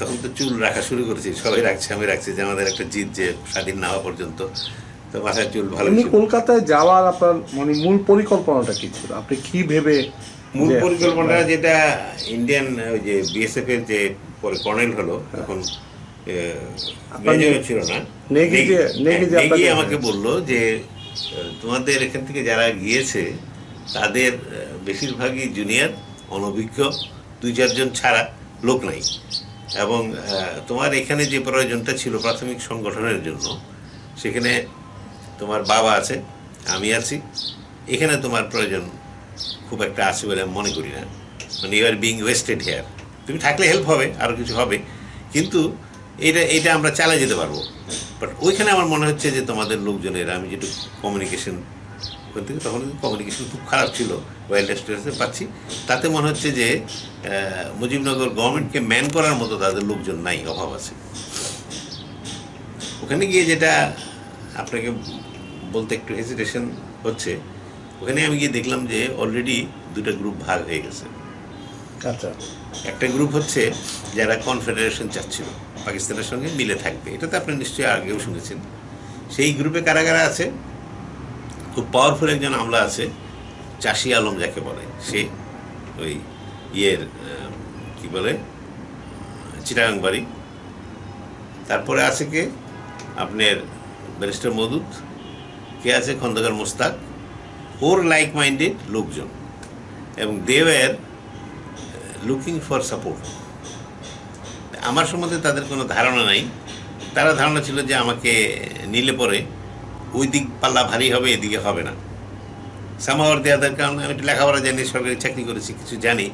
তখন তো চুল রাখা শুরু করেছি। সবাই রাখছে আমি রাখছি যে আমাদের একটা জিত যে স্বাধীন না হওয়া পর্যন্ত। তো মাথায় চুল ভালো কলকাতায় যাওয়ার আপনার মানে মূল পরিকল্পনাটা কি ছিল? আপনি কি ভেবে মূল পরিকল্পনা যেটা ইন্ডিয়ান ওই যে বিএসএফ এর যে পরে কর্নেল হলো তখন আপনার মেজর ছিল না। নেগি যে- নেগি- নেগি যে নেগি আপনাকে- আমাকে বলল যে তোমাদের এখান থেকে যারা গিয়েছে তাদের বেশিরভাগই জুনিয়র অনভিজ্ঞ দুই চারজন ছাড়া লোক নাই। এবং তোমার এখানে যে প্রয়োজনটা ছিল প্রাথমিক সংগঠনের জন্য, সেখানে তোমার বাবা আছে, আমি আছি, এখানে তোমার প্রয়োজন খুব একটা আছে বলে আমি মনে করি না। মানে you are being wasted here তুমি থাকলে হেল্প হবে আরও কিছু হবে, কিন্তু এটা এটা আমরা চালিয়ে যেতে পারব। বাট ওইখানে আমার মনে হচ্ছে যে তোমাদের লোকজনের, আমি যেটু কমিউনিকেশন ওখান থেকে তখন কমিউনিকেশন খুব খারাপ ছিল ওয়াইল্ড এক্সপিরিয়েন্সে পাচ্ছি। তাতে মনে হচ্ছে যে মুজিবনগর গভর্নমেন্টকে ম্যান করার মতো তাদের লোকজন নাই অভাব আছে। ওখানে গিয়ে যেটা আপনাকে বলতে একটু হেজিটেশন হচ্ছে ওখানে আমি গিয়ে দেখলাম যে অলরেডি দুটা গ্রুপ ভাগ হয়ে গেছে। আচ্ছা। একটা গ্রুপ হচ্ছে যারা কনফেডারেশন চাচ্ছিল পাকিস্তানের সঙ্গে মিলে থাকবে। এটা তো আপনি নিশ্চয়ই আগেও শুনেছেন। সেই গ্রুপে কারা কারা আছে? খুব পাওয়ারফুল একজন আমলা আছে, চাষি আলম যাকে বলে, সে ওই ইয়ের কি বলে চিটাগাং বাড়ি। তারপরে আছে কে? আপনার ব্যারিস্টার মদুদ কে আছে? খন্দকার মোস্তাক। ওর লাইক মাইন্ডেড লোকজন। এবং দেওয়ের লুকিং ফর সাপোর্ট আমার সম্বন্ধে তাদের কোনো ধারণা নাই। তারা ধারণা ছিল যে আমাকে নিলে পরে ওই দিক পাল্লা ভারী হবে, এদিকে হবে না। সামাওয়ার দেওয়াদের কারণে আমি একটু লেখাপড়া জানি, সরকারি চাকরি করেছি, কিছু জানি।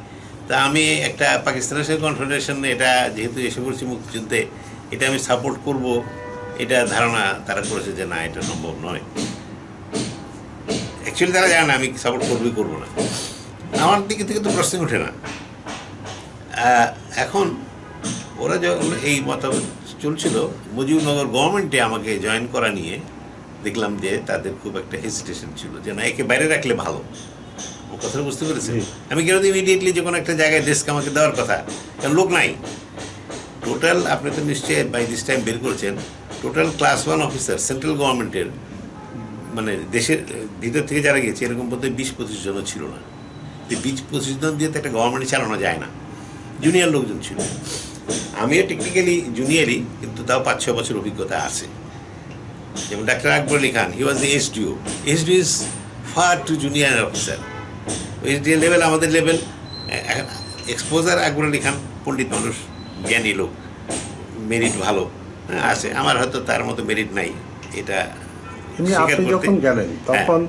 তা আমি একটা পাকিস্তানের সাথে কনফেডারেশন এটা যেহেতু এসে পড়ছি মুক্তিযুদ্ধে, এটা আমি সাপোর্ট করব, এটা ধারণা তারা করেছে যে না, এটা সম্ভব নয়। অ্যাকচুয়ালি তারা জানে না, আমি সাপোর্ট করবই করব না। আমার দিকে থেকে তো প্রশ্ন ওঠে না। এখন ওরা যখন এই মতামত চলছিল, মুজিবনগর গভর্নমেন্টে আমাকে জয়েন করা নিয়ে দেখলাম যে তাদের খুব একটা হেসিটেশন ছিল যে না একে বাইরে রাখলে ভালো। ও কথাটা বুঝতে পেরেছি? আমি কেন ইমিডিয়েটলি যে কোনো একটা জায়গায় ডেস্ক আমাকে দেওয়ার কথা? কারণ লোক নাই। টোটাল আপনি তো নিশ্চয়ই বাই দিস টাইম বের করেছেন total class one officer central গভর্নমেন্টের মানে দেশের ভিতর থেকে যারা গেছে এরকম বলতে বিশ পঁচিশ জনও ছিল না। যে বিশ পঁচিশ জন দিয়ে তো একটা গভর্নমেন্ট চালানো যায় না। জুনিয়র লোকজন ছিল। আমিও টেকনিক্যালি জুনিয়রই কিন্তু তাও পাঁচ ছ বছর অভিজ্ঞতা আছে। যেমন doctor Akbar Ali Khan he was the SDO SDO is far too junior officer SDO level আমাদের লেভেল এক্সপোজার আকবর আলী খান পণ্ডিত মানুষ জ্ঞানী লোক মেরিট ভালো হ্যাঁ, আছে আমার হয়তো তার মতো মেরিট নাই এটা আপনি যখন গেলেন হ্যাঁ। তখন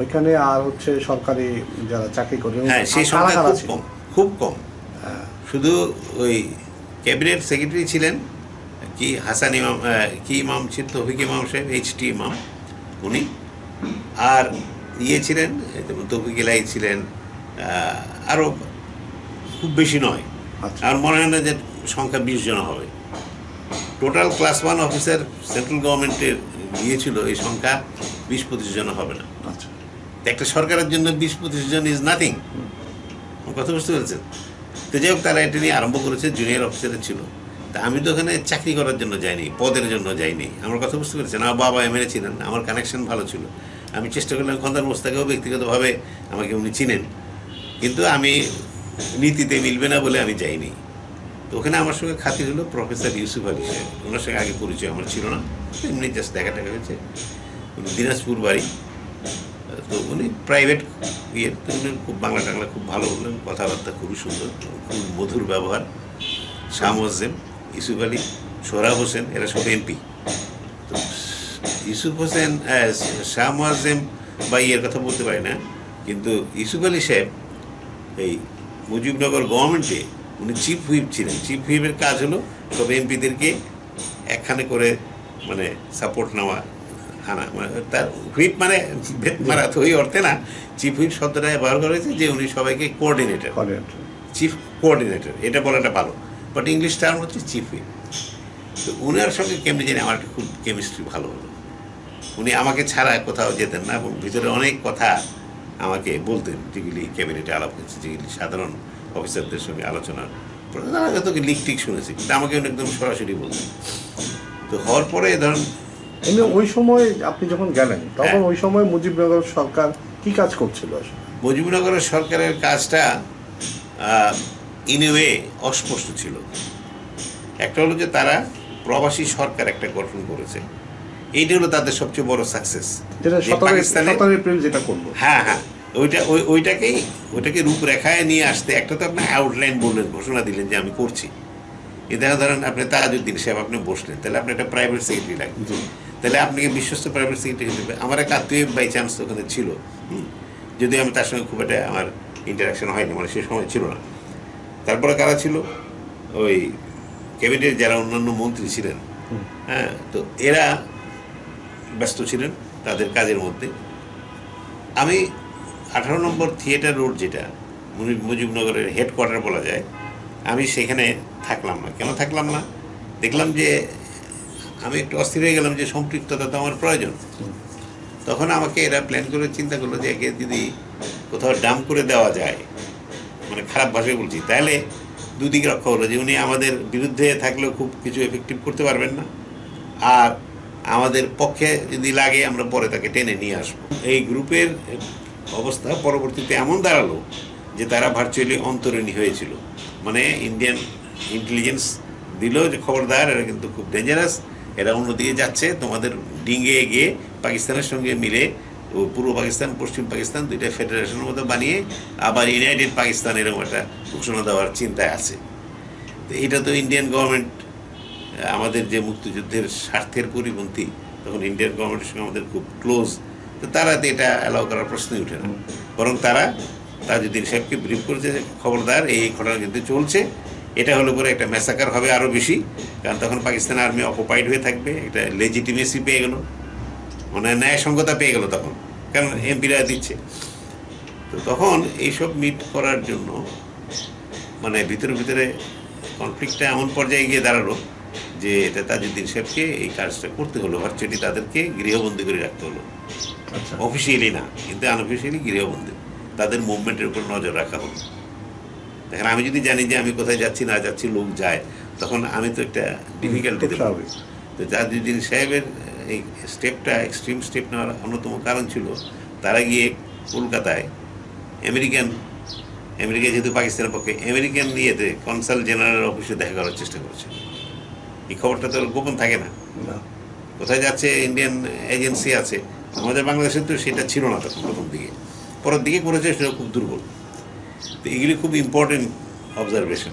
ওইখানে আর হচ্ছে সরকারি যারা চাকরি করে হ্যাঁ সেই সংখ্যা খুব কম খুব কম। হ্যাঁ, শুধু ওই ক্যাবিনেট সেক্রেটারি ছিলেন কি হাসান ইমাম কি ইমাম ছিল? তৌফিক ইমাম সাহেব এইচ টি ইমাম উনি। আর ইয়ে ছিলেন যেমন তৌফিক এলাই ছিলেন আরও খুব বেশি নয়। আচ্ছা। আর মনে হয় না যে সংখ্যা বিশ জন হবে। Total class one officer central গভর্নমেন্টের গিয়েছিল এই সংখ্যা বিশ পঁচিশ জন হবে না। আচ্ছা। একটা সরকারের জন্য বিশ পঁচিশ জন ইজ নাথিং কথা বুঝতে পেরেছেন? তো যাই হোক তারা এটা নিয়ে আরম্ভ করেছে জুনিয়র অফিসারের ছিল। তা আমি তো ওখানে চাকরি করার জন্য যাইনি, পদের জন্য যাইনি। আমার কথা বুঝতে পেরেছেন? আমার বাবা এমএলএ ছিলেন, আমার কানেকশন ভালো ছিল। আমি চেষ্টা করলাম খন্দার মোস্তাকেও ব্যক্তিগতভাবে আমাকে উনি চিনেন। কিন্তু আমি নীতিতে মিলবে না বলে আমি যাইনি। তো ওখানে আমার সঙ্গে খাতির হলো প্রফেসর ইউসুফ আলী সাহেব। ওনার সঙ্গে আগে পরিচয় আমার ছিল না। এমনি জাস্ট দেখা টাকা হয়েছে দিনাজপুর বাড়ি। তো উনি প্রাইভেট ইয়ে তো উনি খুব বাংলা টাংলা খুব ভালো বললেন। কথাবার্তা খুবই সুন্দর, খুব মধুর ব্যবহার। শাহ মোয়াজ্জেম ইউসুফ আলী সোহরাব হোসেন এরা সব এমপি তো ইউসুফ হোসেন শাহ মোয়াজ্জেম বা ইয়ের কথা বলতে পারি না কিন্তু ইউসুফ আলী সাহেব এই মুজিবনগর গভর্নমেন্টে উনি চিফ হুইপ ছিলেন। চিফ হুইপের কাজ হলো সব এমপিদেরকে একখানে করে মানে সাপোর্ট নেওয়া আনা। মানে তার হুইপ মানে ভেদ মারা তো ওই অর্থে না চিফ হুইপ শব্দটা ব্যবহার করা হয়েছে যে উনি সবাইকে কোঅর্ডিনেটর। চিফ কোঅর্ডিনেটর এটা বলাটা ভালো। বাট ইংলিশ টার্ম হচ্ছে চিফ। হুইপ তো উনার সঙ্গে কেমনি জানি আমার খুব কেমিস্ট্রি ভালো হলো। উনি আমাকে ছাড়া কোথাও যেতেন না এবং ভিতরে অনেক কথা আমাকে বলতেন যেগুলি ক্যাবিনেটে আলাপ হয়েছে যেগুলি সাধারণ অফিসারদের সঙ্গে আলোচনা। প্রধান আগে তোকে লিক টিক শুনেছি কিন্তু আমাকে একদম সরাসরি বলতেন। তো হওয়ার পরে ধরেন এমনি ওই সময় আপনি যখন গেলেন তখন হ্যাঁ। ওই সময় মুজিবনগর সরকার কি কাজ করছিল? আসলে মুজিবনগরের সরকারের কাজটা ইন ওয়ে অস্পষ্ট ছিল। একটা হলো যে তারা প্রবাসী সরকার একটা গঠন করেছে। এইটা হলো তাদের সবচেয়ে বড় সাকসেস পাকিস্তানে- যেটা করল। হ্যাঁ হ্যাঁ। ওইটা ওই ওইটাকেই ওইটাকে রূপরেখায় নিয়ে আসতে একটা তো আপনি আউটলাইন বললেন ঘোষণা দিলেন যে আমি করছি। এ দেখা ধরেন আপনি তাজউদ্দিন সাহেব আপনি বসলেন তাহলে আপনি একটা প্রাইভেট সেক্রেটারি লাগবে। তাহলে আপনাকে বিশ্বস্ত প্রাইভেট সেক্রেটারি হিসেবে আমার এক আত্মীয় বাই চান্স ওখানে ছিল। হুম। যদি আমি তার সঙ্গে খুব একটা আমার ইন্টারাকশন হয়নি মানে সে সময় ছিল না। তারপরে কারা ছিল? ওই ক্যাবিনেটের যারা অন্যান্য মন্ত্রী ছিলেন। হ্যাঁ তো এরা ব্যস্ত ছিলেন তাদের কাজের মধ্যে। আমি আঠারো নম্বর থিয়েটার রোড যেটা মুজিবনগরের হেডকোয়ার্টার বলা যায় আমি সেখানে থাকলাম না। কেন থাকলাম না? দেখলাম যে আমি একটু অস্থির হয়ে গেলাম যে সম্পৃক্ততা তো আমার প্রয়োজন। তখন আমাকে এরা প্ল্যান করে চিন্তা করল যে একে যদি কোথাও ডাম করে দেওয়া যায় মানে খারাপ ভাষায় বলছি। তাহলে দুদিকে রক্ষা হলো যে উনি আমাদের বিরুদ্ধে থাকলেও খুব কিছু এফেক্টিভ করতে পারবেন না। আর আমাদের পক্ষে যদি লাগে, আমরা পরে তাকে টেনে নিয়ে আসব। এই গ্রুপের অবস্থা পরবর্তীতে এমন দাঁড়াল যে তারা ভার্চুয়ালি অন্তরণী হয়েছিল। মানে ইন্ডিয়ান ইন্টেলিজেন্স দিল যে খবরদার, এরা কিন্তু খুব ডেঞ্জারাস এরা অন্যদিকে যাচ্ছে। তোমাদের ডিঙ্গে গিয়ে পাকিস্তানের সঙ্গে মিলে পূর্ব পাকিস্তান, পশ্চিম পাকিস্তান দুইটা ফেডারেশনের মতো বানিয়ে আবার ইউনাইটেড পাকিস্তান এরকম একটা ঘোষণা দেওয়ার চিন্তায় আছে। তো এটা তো ইন্ডিয়ান গভর্নমেন্ট আমাদের যে মুক্তিযুদ্ধের স্বার্থের পরিপন্থী, তখন ইন্ডিয়ান গভর্নমেন্টের সঙ্গে আমাদের খুব ক্লোজ তো তারা তো এটা অ্যালাউ করার প্রশ্নই উঠে না। বরং তারা তাজউদ্দিন সাহেবকে ব্রিফ করেছে খবরদার, এই ঘটনা কিন্তু চলছে। এটা হলো পরে একটা ম্যাসাকার হবে আরও বেশি। কারণ তখন পাকিস্তান আর্মি অকুপাইড হয়ে থাকবে, একটা লেজিটিমেসি পেয়ে গেল। মানে ন্যায়সঙ্গতা পেয়ে গেল তখন কারণ এমপিরা দিচ্ছে। তো তখন এইসব মিট করার জন্য মানে ভিতরে ভিতরে কনফ্লিক্টটা এমন পর্যায়ে গিয়ে দাঁড়াল যে এটা তাজউদ্দিন সাহেবকে এই কাজটা করতে হলো ভার্চুয়ালি তাদেরকে গৃহবন্দী করে রাখতে হলো। আচ্ছা। অফিসিয়ালি না কিন্তু আনঅফিসিয়ালি গৃহবন্দী। তাদের মুভমেন্টের উপর নজর রাখা হলো। দেখেন আমি যদি জানি যে আমি কোথায় যাচ্ছি না যাচ্ছি লোক যায় তখন আমি তো একটা ডিফিকাল্টি খুব স্বাভাবিক তো তাজউদ্দিন সাহেবের এই স্টেপটা এক্সট্রিম স্টেপ নেওয়ার অন্যতম কারণ ছিল তারা গিয়ে কলকাতায় আমেরিকান আমেরিকা যেহেতু পাকিস্তানের পক্ষে আমেরিকান ইয়েতে কনসাল জেনারেল অফিসে দেখা করার চেষ্টা করছে। এই খবরটা তো গোপন থাকে না। না। কোথায় যাচ্ছে ইন্ডিয়ান এজেন্সি আছে? আমাদের বাংলাদেশে তো সেটা ছিল না তখন প্রথম দিকে। পরের দিকে করেছে সেটা খুব দুর্বল। তো এগুলি খুব ইম্পর্টেন্ট অবজারভেশন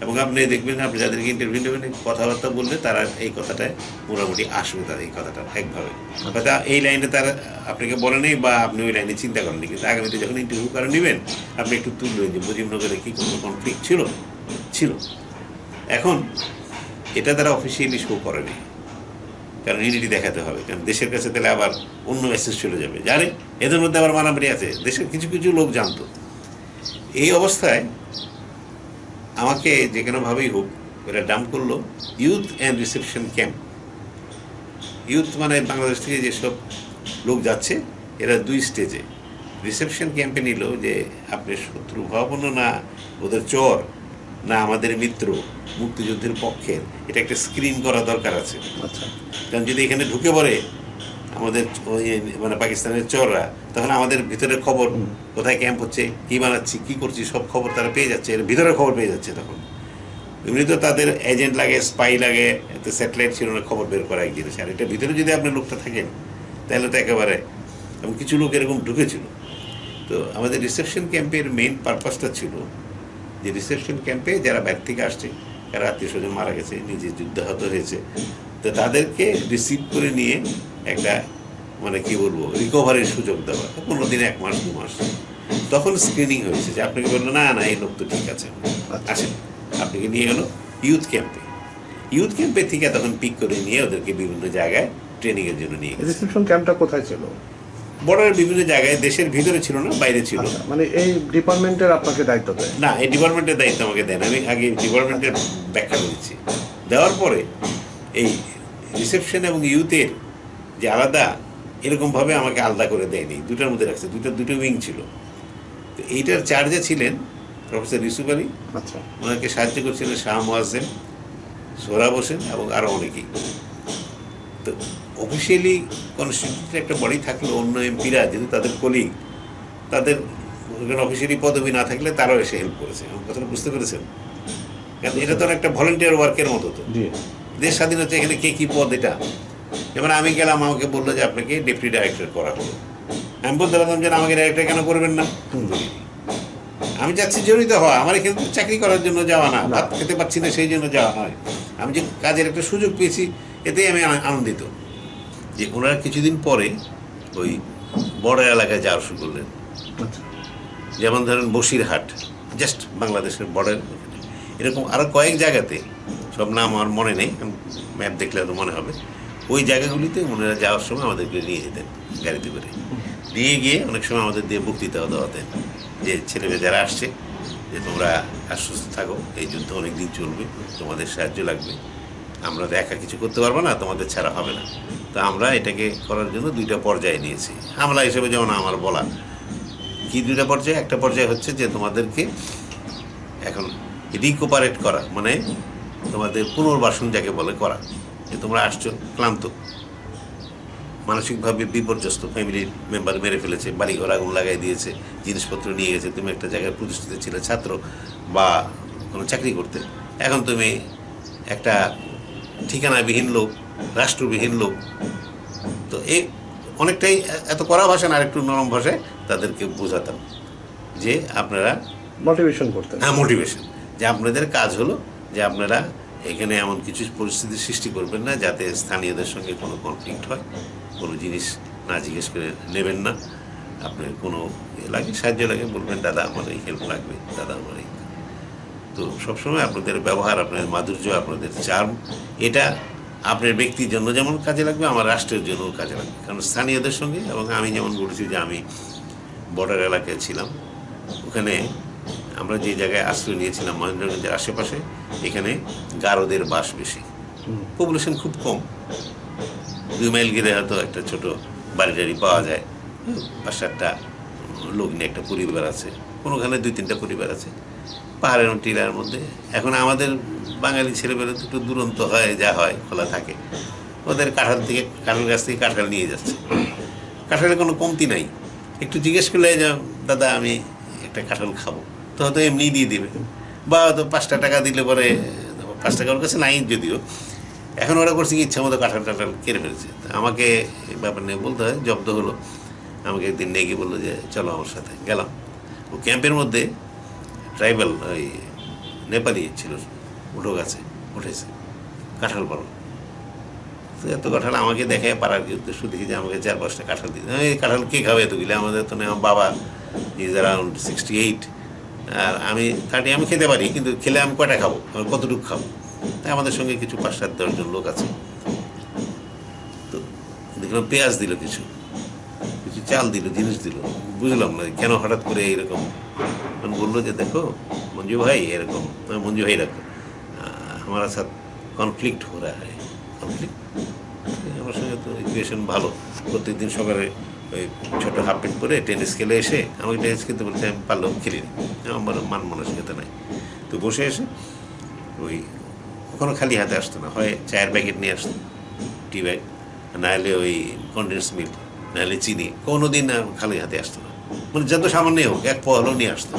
এবং আপনি দেখবেন আপনি যাদেরকে ইন্টারভিউ নেবেন কথাবার্তা বললে তারা এই কথাটায় মোটামুটি আসবে তার এই কথাটা একভাবে। হয়তো এই লাইনে তারা আপনাকে বলে নেই বা আপনি ওই লাইনে চিন্তা করেননি, কিন্তু আগামীতে যখন ইন্টারভিউ করে নেবেন, আপনি একটু তুলবেন যে মুজিবনগরে কি কোনো কনফ্লিক্ট ছিল? ছিল। এখন এটা তারা অফিসিয়ালি শো করেনি। কারণ ইউনিটি দেখাতে হবে। কারণ দেশের কাছে তাহলে আবার অন্য মেসেজ চলে যাবে। জানে? এদের মধ্যে আবার মারামারি আছে। দেশের কিছু কিছু লোক জানতো। এই অবস্থায় আমাকে যে কোনোভাবেই হোক এরা ডাম করল। Youth and reception camp youth মানে বাংলাদেশ থেকে যেসব লোক যাচ্ছে এরা দুই স্টেজে রিসেপশন ক্যাম্পে নিল যে আপনি শত্রু ভাবাপন্ন না ওদের চর না আমাদের মিত্র মুক্তিযুদ্ধের পক্ষের। এটা একটা স্ক্রিন করা দরকার আছে। আচ্ছা। কারণ যদি এখানে ঢুকে পড়ে আমাদের ওই মানে পাকিস্তানের চররা তখন আমাদের ভিতরের খবর কোথায় ক্যাম্প হচ্ছে কী বানাচ্ছি কী করছি সব খবর তারা পেয়ে যাচ্ছে এর ভিতরের খবর পেয়ে যাচ্ছে তখন। এমনি তো তাদের এজেন্ট লাগে স্পাই লাগে এতে স্যাটেলাইট ছিল না খবর বের করা এক জিনিস আর এটা ভিতরে যদি আপনি লোকটা থাকেন তাহলে তো একেবারে এবং কিছু লোক এরকম ঢুকেছিল। তো আমাদের রিসেপশন ক্যাম্পের মেইন পারপাসটা ছিল যে রিসেপশন ক্যাম্পে যারা বাইরে থেকে আসছে যারা আত্মীয় স্বজন মারা গেছে নিজে যুদ্ধাহত হয়েছে। তো তাদেরকে রিসিভ করে নিয়ে একটা মানে কি বলব রিকভারির সুযোগ দেওয়া। পনেরো দিন এক মাস দু মাস। তখন স্ক্রিনিং হয়েছে যে আপনাকে বলল না না এই লোক তো ঠিক আছে। আসেন আপনাকে নিয়ে গেলো ইউথ ক্যাম্পে ইউথ ক্যাম্পে থেকে তখন পিক করে নিয়ে ওদেরকে বিভিন্ন জায়গায় ট্রেনিংয়ের জন্য নিয়ে গেছে। ক্যাম্পটা কোথায় ছিল? বর্ডারের বিভিন্ন জায়গায় দেশের ভিতরে ছিল না বাইরে ছিল। আচ্ছা মানে এই ডিপার্টমেন্টের আপনাকে দায়িত্ব দেয়? না এই ডিপার্টমেন্টের দায়িত্ব আমাকে দেন আমি আগে ডিপার্টমেন্টের ব্যাখ্যা করেছি। দেওয়ার পরে এই রিসেপশন এবং ইউথের যে আলাদা এরকমভাবে আমাকে আলাদা করে দেয়নি। দুটার মধ্যে রাখছে। দুটো দুটো উইং ছিল। তো এইটার চার্জে ছিলেন প্রফেসর ইউসুফ আলী। আচ্ছা। ওনাকে সাহায্য করছিলেন শাহ মোয়াজ্জেম সোহরাব হোসেন এবং আরও অনেকেই। তো অফিসিয়ালি কনস্টিটিউটেড একটা বডি থাকলে অন্য এমপিরা যেহেতু তাদের কলিগ তাদের অফিসিয়ালি পদবি না থাকলে তারাও এসে হেল্প করেছে। আমার কথাটা বুঝতে পেরেছেন? কারণ এটা তো একটা ভলেন্টিয়ার ওয়ার্কের মতো তো। দেশ স্বাধীন হচ্ছে এখানে কে কী পদ এটা? যেমন আমি গেলাম আমাকে বলল যে আপনাকে ডেপুটি ডাইরেক্টর করা হলো। আমি বলতে পারতাম যে আমাকে ডাইরেক্টর কেন করবেন না? আমি যাচ্ছি জড়িত হওয়া। আমার এখানে তো চাকরি করার জন্য যাওয়া না ভাত খেতে পারছি না সেই জন্য যাওয়া নয়। আমি যে কাজের একটা সুযোগ পেয়েছি এতেই আমি আনন্দিত। যে ওনারা কিছুদিন পরে ওই বড় এলাকায় যাওয়া শুরু করলেন। আচ্ছা। যেমন ধরেন বসিরহাট জাস্ট বাংলাদেশের বর্ডার এরকম আরও কয়েক জায়গাতে সব নাম আমার মনে নেই ম্যাপ দেখলে তো মনে হবে। ওই জায়গাগুলিতে ওনারা যাওয়ার সময় আমাদেরকে নিয়ে যেতেন গাড়িতে করে। নিয়ে গিয়ে অনেক সময় আমাদের দিয়ে বক্তৃতাও দেওয়াতেন যে ছেলেমেয়ে যারা আসছে, যে তোমরা আশ্বস্ত থাকো, এই যুদ্ধ অনেক দিন চলবে, তোমাদের সাহায্য লাগবে। আমরা তো একা কিছু করতে পারব না, তোমাদের ছাড়া হবে না। তো আমরা এটাকে করার জন্য দুইটা পর্যায়ে নিয়েছি। হামলা হিসেবে যেমন আমার বলা। কি দুইটা পর্যায়ে? একটা পর্যায়ে হচ্ছে যে তোমাদেরকে এখন রিকোপারেট করা। মানে তোমাদের পুনর্বাসন যাকে বলে করা। যে তোমরা আসছো ক্লান্ত মানসিকভাবে বিপর্যস্ত ফ্যামিলির মেম্বার মেরে ফেলেছে বাড়ি ঘর আগুন লাগাই দিয়েছে জিনিসপত্র নিয়ে গেছে তুমি একটা জায়গায় প্রতিষ্ঠিত ছিলে ছাত্র বা কোনো চাকরি করতে। এখন তুমি একটা ঠিকানাবিহীন লোক রাষ্ট্রবিহীন লোক। তো এই অনেকটাই এত কড়া ভাষা না আর একটু নরম ভাষায় তাদেরকে বোঝাতাম যে আপনারা মোটিভেশন করতেন। হ্যাঁ মোটিভেশন যে আপনাদের কাজ হলো যে আপনারা এখানে এমন কিছু পরিস্থিতি সৃষ্টি করবেন না যাতে স্থানীয়দের সঙ্গে কোনো কনফ্লিক্ট হয়, কোনো জিনিস না জিজ্ঞেস করে নেবেন না। আপনার কোনো লাগে, সাহায্য লাগে, বলবেন, দাদা, আমার এই হেল্প লাগবে, দাদা, আমার এই। তো সবসময় আপনাদের ব্যবহার, আপনাদের মাধুর্য, আপনাদের চার্ম এটা আপনার ব্যক্তির জন্য যেমন কাজে লাগবে, আমার রাষ্ট্রের জন্য কাজে লাগবে। কারণ স্থানীয়দের সঙ্গে, এবং আমি যেমন বলেছি যে আমি বর্ডার এলাকায় ছিলাম, ওখানে আমরা যে জায়গায় আশ্রয় নিয়েছিলাম মহেন্দ্রগঞ্জের আশেপাশে এখানে গারোদের বাস বেশি। পপুলেশন খুব কম। দুই মাইল গেলে হয়তো একটা ছোট বাড়ি টাড়ি পাওয়া যায়। পাঁচ সাতটা লোক নিয়ে একটা পরিবার আছে। কোনোখানে দুই তিনটা পরিবার আছে। পাহাড়ের টিলার মধ্যে। এখন আমাদের বাঙালি ছেলেমেয়েরা তো একটু দুরন্ত হয় যা হয় খোলা থাকে। ওদের কাঁঠাল থেকে কাঁঠাল গাছ থেকে কাঁঠাল নিয়ে যাচ্ছে। কাঁঠালের কোনো কমতি নাই। একটু জিজ্ঞেস করলে যে দাদা আমি একটা কাঁঠাল খাব। তো হয়তো এমনি দিয়ে দিবে। বা হয়তো পাঁচটা টাকা দিলে পরে, পাঁচ টাকা ওর কাছে নাই যদিও। এখন ওরা করছে কি, ইচ্ছা মতো কাঁঠাল টাঠাল কেড়ে ফেলেছে। আমাকে ব্যাপার নিয়ে বলতে হয়, জব্দ হলো। আমাকে একদিন নিয়ে গিয়ে বলল যে, চলো আমার সাথে, গেলাম। ও ক্যাম্পের মধ্যে ট্রাইবাল ওই নেপালি ছিল উঠো গাছে উঠেছে, কাঁঠাল পারো তো এত কাঁঠাল আমাকে দেখে পাড়ার উদ্দেশ্য? দেখি যে আমাকে চার পাঁচটা কাঁঠাল দিতে এই কাঁঠাল কে খাবে এতগুলি? আমাদের তো নেই, আমার বাবা ইজ অ্যারাউন্ড সিক্সটি এইট আর আমি কাটি আমি খেতে পারি, কিন্তু খেলে আমি কটা খাব? আমি কতটুকু খাব? তাই আমাদের সঙ্গে কিছু পাঁচ সাত দশজন লোক আছে। তো দেখলাম পেঁয়াজ দিল কিছু কিছু চাল দিল, জিনিস দিল। বুঝলাম না কেন হঠাৎ করে এইরকম। মানে বলল যে, দেখো, মঞ্জু ভাই, এরকম হ্যাঁ, মঞ্জু ভাই রাখো। আমার সাথে কনফ্লিক্ট হয়ে রা কনফ্লিক্ট আমার সঙ্গে তো ইকুয়েশন ভালো। প্রত্যেকদিন সকালে ওই ছোটো হাফ প্যান্ট পরে টেনিস খেলে এসে আমাকে টেনিস খেলতে বলছে, আমি পারলেও খেলিনি। আমার মান মানসিকতা নাই। তো বসে এসে ওই কখনো খালি হাতে আসতো না, হয় চায়ের প্যাকেট নিয়ে আসতো টি ব্যাগ নাহলে ওই কন্ডেন্স মিল্ক নাহলে চিনি কোনো দিন খালি হাতে আসতো না। মানে যত সামান্যই হোক, এক পোয়া হলেও নিয়ে আসতো।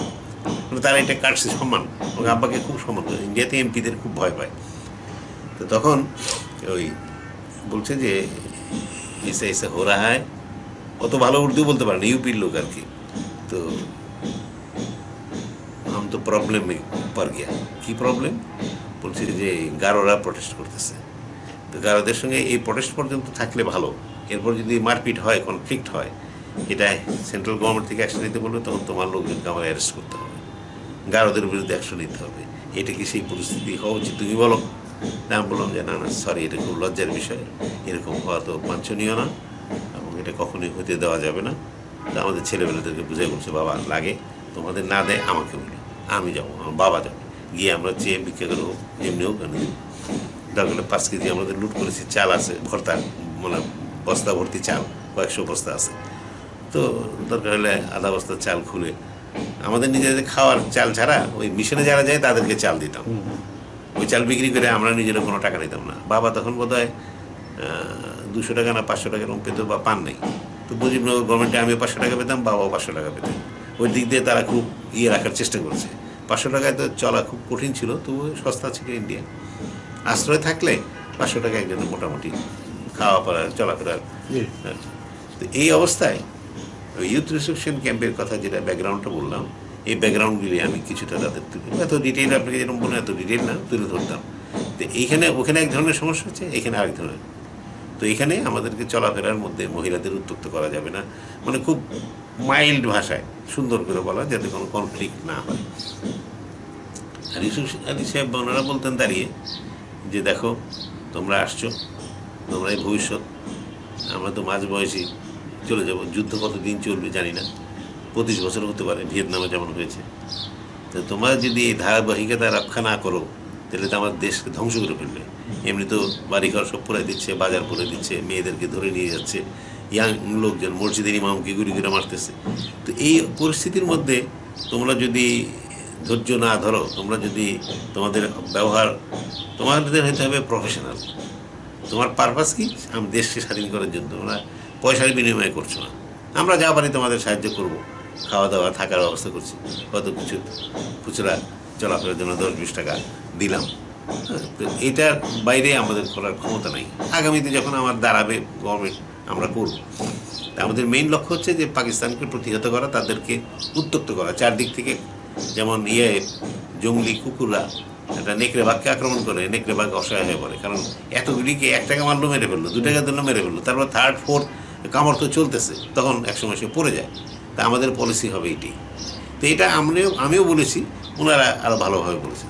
মানে তারা এটা কাটছে সম্মান। ওকে আব্বাকে খুব সম্মান করে, ইন্ডিয়াতে এমপিদের খুব ভয় পায়। তো তখন ওই বলছে যে, এসে এসে হো রাহা হয়। অত ভালো উর্দু বলতে পারে না ইউপির লোক আর কি। তো আম তো প্রবলেম পর গিয়া। কি প্রবলেম বলছি যে গারোরা প্রটেস্ট করতেছে। তো গারোদের সঙ্গে এই প্রটেস্ট পর্যন্ত থাকলে ভালো। এরপর যদি মারপিট হয় কনফ্লিক্ট হয়, এটা সেন্ট্রাল গভর্নমেন্ট থেকে অ্যাকশন নিতে বলবে, তখন তোমার লোকজনকে আমার অ্যারেস্ট করতে হবে। গারোদের বিরুদ্ধে অ্যাকশন নিতে হবে। এটা কি সেই পরিস্থিতি হওয়া উচিত? তুমি বলো। না বললাম যে না না সরি এটা খুব লজ্জার বিষয়। এরকম হওয়া তো বাঞ্ছনীয় না। এটা কখনোই হতে দেওয়া যাবে না। তো আমাদের ছেলেমেয়েদেরকে বুঝে বলছে বাবা লাগে। তোমাদের না দেয় আমাকে বলি। আমি যাব আমার বাবা যাবে। গিয়ে আমরা চেয়ে ভিক্ষা করে হোক যেমনি হোক দেবো দরকার পাঁচ কেজি আমাদের লুট করেছি চাল আছে ভর্তা মানে বস্তা ভর্তি চাল কয়েকশো বস্তা আছে। তো দরকার হলে আধা বস্তা চাল খুলে আমাদের নিজেদের খাওয়ার চাল ছাড়া ওই মিশনে যারা যায় তাদেরকে চাল দিতাম। ওই চাল বিক্রি করে আমরা নিজেরা কোনো টাকা নিতাম না। বাবা তখন বোধ হয় দুশো টাকা না পাঁচশো টাকা এরকম পেতো বা পান নেই। তো মুজিবনগর গভর্নমেন্টে আমিও পাঁচশো টাকা পেতাম বাবাও পাঁচশো টাকা পেতেন। ওই দিক দিয়ে তারা খুব ইয়ে রাখার চেষ্টা করছে। পাঁচশো টাকায় তো চলা খুব কঠিন ছিল তবু সস্তা ছিল ইন্ডিয়া। আশ্রয় থাকলে পাঁচশো টাকা একজনের মোটামুটি খাওয়া পড়া চলাফেরার। তো এই অবস্থায় ওই ইউথ রিসেপশন ক্যাম্পের কথা যেটা ব্যাকগ্রাউন্ডটা বললাম এই ব্যাকগ্রাউন্ডগুলি আমি কিছুটা তাদের তুলে এত ডিটেইল আপনাকে যেরকম বললাম এত ডিটেইল না তুলে ধরতাম। তো এইখানে ওখানে এক ধরনের সমস্যা হচ্ছে এখানে আরেক ধরনের। তো এখানে আমাদেরকে চলাফেরার মধ্যে মহিলাদের উত্তক্ত করা যাবে না। মানে খুব মাইল্ড ভাষায় সুন্দর করে বলা যাতে কোনো কনফ্লিক্ট না হয়। আর ইউসুফ আলী সাহেব ওনারা বলতেন দাঁড়িয়ে যে দেখো, তোমরা আসছো, তোমরা এই ভবিষ্যৎ, আমরা তো মাঝ বয়সী চলে যাব, যুদ্ধ কতদিন চলবে জানি না। পঁচিশ বছর হতে পারে, ভিয়েতনামে যেমন হয়েছে। তো তোমরা যদি এই ধারাবাহিকতা রক্ষা না করো তাহলে তো আমার দেশকে ধ্বংস করে ফেলবে। এমনি তো বাড়িঘর সব পরে দিচ্ছে, বাজার পরে দিচ্ছে, মেয়েদেরকে ধরে নিয়ে যাচ্ছে ইয়াং লোকজন, মসজিদের ইমামকে গুলি করে মারতেছে। তো এই পরিস্থিতির মধ্যে তোমরা যদি ধৈর্য না ধরো, তোমরা যদি তোমাদের ব্যবহার, তোমাদের হতে হবে প্রফেশনাল তোমার পারপাস কি? আমি দেশকে স্বাধীন করার জন্য। তোমরা পয়সার বিনিময় করছ না। আমরা যা পারি তোমাদের সাহায্য করব। খাওয়া দাওয়া, থাকার ব্যবস্থা করছি। কত কিছু খুচরা চলাফেরার জন্য দশ বিশ টাকা। দিলাম। এটার বাইরে আমাদের করার ক্ষমতা নাই। আগামীতে যখন আমার দাঁড়াবে গভর্নমেন্ট আমরা করব। আমাদের মেইন লক্ষ্য হচ্ছে যে পাকিস্তানকে প্রতিহত করা, তাদেরকে উত্তক্ত করা। চারদিক থেকে যেমন ইয়ে জঙ্গলি কুকুররা একটা নেকড়ে বাঘকে আক্রমণ করে নেকড়ে বাঘ অসহায় হয়ে পড়ে। কারণ এতগুলিকে এক টাকা মারলো মেরে ফেলল, দু টাকা দিল মেরে ফেলল। তারপর থার্ড ফোর্থ কামড় তো চলতেছে, তখন একসময় সে পড়ে যায়। তা আমাদের পলিসি হবে এটি তো এটা আমরাও আমিও বলেছি, ওনারা আরও ভালোভাবে বলেছেন।